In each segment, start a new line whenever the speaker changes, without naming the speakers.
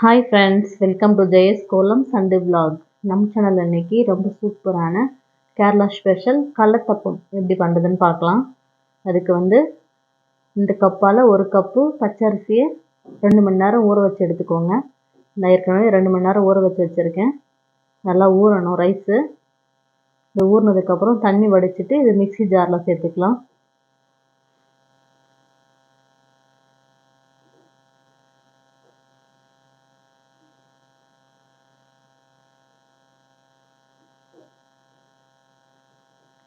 Hi friends welcome to Jaya's Kolam Sunday vlog நம்ம channel இன்னைக்கு ரொம்ப சூப்பரான கேரளா ஸ்பெஷல் கடலத்தப்பம் எப்படி பண்ணுறதுன்னு பார்க்கலாம். அதுக்கு வந்து இந்த கப்பால் ஒரு கப்பு பச்சரிசியை ரெண்டு மணி நேரம் ஊற வச்சு எடுத்துக்கோங்க. நான் ஏற்கனவே ரெண்டு மணி நேரம் ஊற வச்சு வச்சுருக்கேன். நல்லா ஊறணும் ரைஸு இந்த ஊறினதுக்கப்புறம் தண்ணி வடிச்சிட்டு இது மிக்ஸி ஜாரில் சேர்த்துக்கலாம்.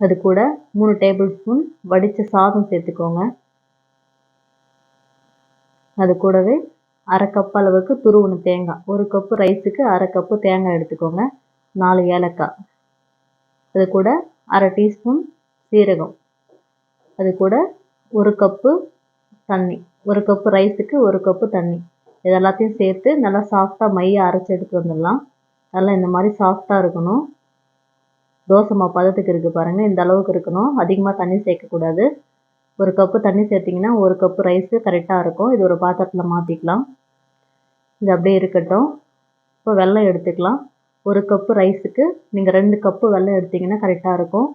அது கூட மூணு டேபிள் ஸ்பூன் வடித்த சாதம் சேர்த்துக்கோங்க. அது கூடவே அரை கப் அளவுக்கு துருவணு தேங்காய். ஒரு கப்பு ரைஸுக்கு அரை கப்பு தேங்காய் எடுத்துக்கோங்க. நாலு ஏலக்காய். அது கூட அரை டீஸ்பூன் சீரகம். அது கூட ஒரு கப்பு தண்ணி. ஒரு கப்பு ரைஸுக்கு ஒரு கப்பு தண்ணி. இது எல்லாத்தையும் சேர்த்து நல்லா சாஃப்டாக மைய அரைச்சி எடுத்து வந்துடலாம். நல்லா இந்த மாதிரி சாஃப்டாக இருக்கணும். தோசை மாவு பதத்துக்கு இருக்குது பாருங்கள் இந்த அளவுக்கு இருக்கணும். அதிகமாக தண்ணி சேர்க்கக்கூடாது ஒரு கப்பு தண்ணி சேர்த்திங்கன்னா ஒரு கப்பு ரைஸு கரெக்டாக இருக்கும். இது ஒரு பாத்திரத்தில் மாற்றிக்கலாம் இது அப்படியே இருக்கட்டும். இப்போ வெல்லம் எடுத்துக்கலாம். ஒரு கப்பு ரைஸுக்கு நீங்கள் ரெண்டு கப்பு வெல்லம் எடுத்திங்கன்னா கரெக்டாக இருக்கும்.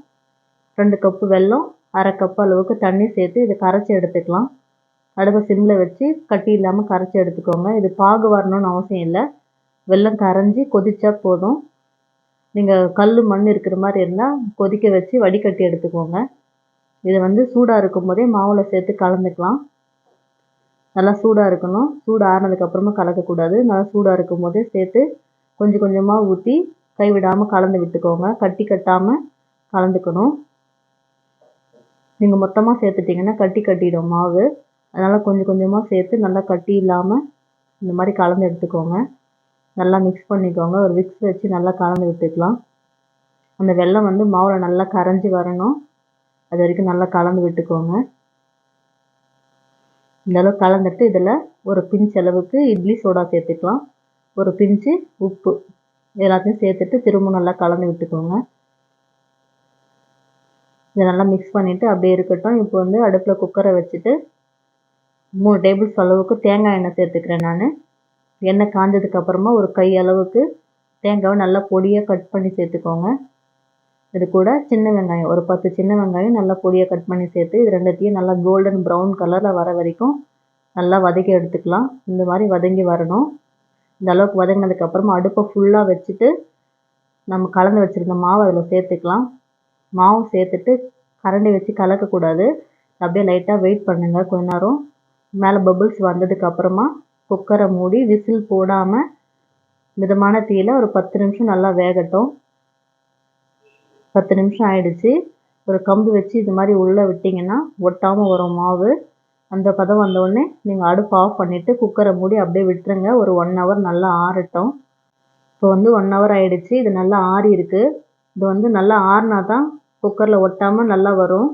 ரெண்டு கப்பு வெல்லம் அரை கப்பு அளவுக்கு தண்ணி சேர்த்து இதை கரைச்சி எடுத்துக்கலாம். அடுப்பை சிம்மில் வச்சு கட்டி இல்லாமல் கரைச்சி எடுத்துக்கோங்க. இது பாகு வரணும்னு அவசியம் இல்லை. வெல்லம் கரைஞ்சி கொதிச்சா போதும். நீங்கள் கல் மண் இருக்கிற மாதிரி இருந்தால் கொதிக்க வச்சு வடிகட்டி எடுத்துக்கோங்க. இதை வந்து சூடாக இருக்கும் போதே மாவில் சேர்த்து கலந்துக்கலாம். நல்லா சூடாக இருக்கணும். சூடு ஆறினதுக்கப்புறமா கலக்கக்கூடாது. நல்லா சூடாக இருக்கும் போதே சேர்த்து கொஞ்சம் கொஞ்சமாக ஊற்றி கைவிடாமல் கலந்து விட்டுக்கோங்க. கட்டி கட்டாமல் கலந்துக்கணும். நீங்கள் மொத்தமாக சேர்த்துட்டிங்கன்னா கட்டி கட்டிடும் மாவு. அதனால் கொஞ்சம் கொஞ்சமாக சேர்த்து நல்லா கட்டி இல்லாமல் இந்த மாதிரி கலந்து எடுத்துக்கோங்க. நல்லா மிக்ஸ் பண்ணிக்கோங்க. ஒரு விக்ஸ் வச்சு நல்லா கலந்து விட்டுக்கலாம். அந்த வெல்லம் வந்து மாவில் நல்லா கரைஞ்சி வரணும். அது வரைக்கும் நல்லா கலந்து விட்டுக்கோங்க. இந்த அளவு கலந்துட்டு இதில் ஒரு பிஞ்ச் அளவுக்கு இட்லி சோடா சேர்த்துக்கலாம். ஒரு பிஞ்சு உப்பு எல்லாத்தையும் சேர்த்துட்டு திரும்ப நல்லா கலந்து விட்டுக்கோங்க. இதை நல்லா மிக்ஸ் பண்ணிவிட்டு அப்படியே இருக்கட்டும். இப்போ வந்து அடுப்பில் குக்கரை வச்சுட்டு மூணு டேபிள்ஸ் அளவுக்கு தேங்காய் எண்ணெய் சேர்த்துக்கிறேன் நான். எண்ணெய் காய்ஞ்சதுக்கப்புறமா அப்புறமா ஒரு கை அளவுக்கு தேங்காவை நல்லா பொடியாக கட் பண்ணி சேர்த்துக்கோங்க. இது கூட சின்ன வெங்காயம் ஒரு பத்து சின்ன வெங்காயம் நல்லா பொடியாக கட் பண்ணி சேர்த்து இது ரெண்டுத்தையும் நல்லா கோல்டன் ப்ரௌன் கலரில் வர வரைக்கும் நல்லா வதக்கி எடுத்துக்கலாம். இந்த மாதிரி வதங்கி வரணும். இந்த அளவுக்கு வதங்கினதுக்கப்புறமா அடுப்பை ஃபுல்லாக வச்சுட்டு நம்ம கலந்து வச்சுருந்த மாவு அதில் சேர்த்துக்கலாம். மாவு சேர்த்துட்டு கரண்டி வச்சு கலக்கக்கூடாது. அப்படியே லைட்டாக வெயிட் பண்ணுங்கள் கொஞ்ச நேரம். மேலே பபுள்ஸ் வந்ததுக்கப்புறமா குக்கரை மூடி விசில் போடாமல் மிதமான தீயில் ஒரு பத்து நிமிஷம் நல்லா வேகட்டும். பத்து நிமிஷம் ஆயிடுச்சு. ஒரு கம்பு வச்சு இது மாதிரி உள்ளே விட்டிங்கன்னா ஒட்டாமல் வரும் மாவு. அந்த பதம் வந்தோடனே நீங்கள் அடுப்பு ஆஃப் பண்ணிவிட்டு குக்கரை மூடி அப்படியே விட்டுருங்க. ஒரு ஒன் ஹவர் நல்லா ஆறட்டும். இப்போ வந்து ஒன் ஹவர் ஆகிடுச்சு இது நல்லா ஆறி இருக்குது இது வந்து நல்லா ஆறினா தான் குக்கரில் ஒட்டாமல் நல்லா வரும்.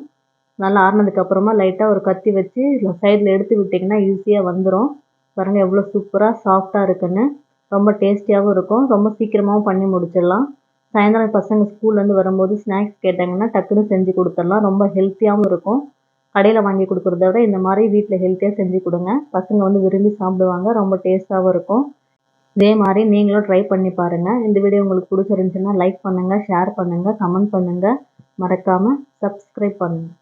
நல்லா ஆறினதுக்கப்புறமா லைட்டாக ஒரு கத்தி வச்சு சைடில் எடுத்து விட்டிங்கன்னா ஈஸியாக வந்துடும் பாருங்கள் எவ்வளோ சூப்பராக சாஃப்டாக இருக்குன்னு. ரொம்ப டேஸ்டியாகவும் இருக்கும். ரொம்ப சீக்கிரமாகவும் பண்ணி முடிச்சிடலாம். சாயந்தரம் பசங்க ஸ்கூல்லேருந்து வரும்போது ஸ்நாக்ஸ் கேட்டாங்கன்னா டக்குன்னு செஞ்சு கொடுத்துடலாம். ரொம்ப ஹெல்த்தியாகவும் இருக்கும். கடையில் வாங்கி கொடுக்குறத விட இந்த மாதிரி வீட்டில் ஹெல்த்தியாக செஞ்சு கொடுங்க. பசங்க வந்து விரும்பி சாப்பிடுவாங்க. ரொம்ப டேஸ்ட்டாகவும் இருக்கும். இதே மாதிரி நீங்களும் ட்ரை பண்ணி பாருங்கள் இந்த வீடியோ உங்களுக்கு பிடிச்சிருந்துச்சுன்னா லைக் பண்ணுங்கள் ஷேர் பண்ணுங்கள் கமெண்ட் பண்ணுங்கள் மறக்காமல் சப்ஸ்கிரைப் பண்ணுங்கள்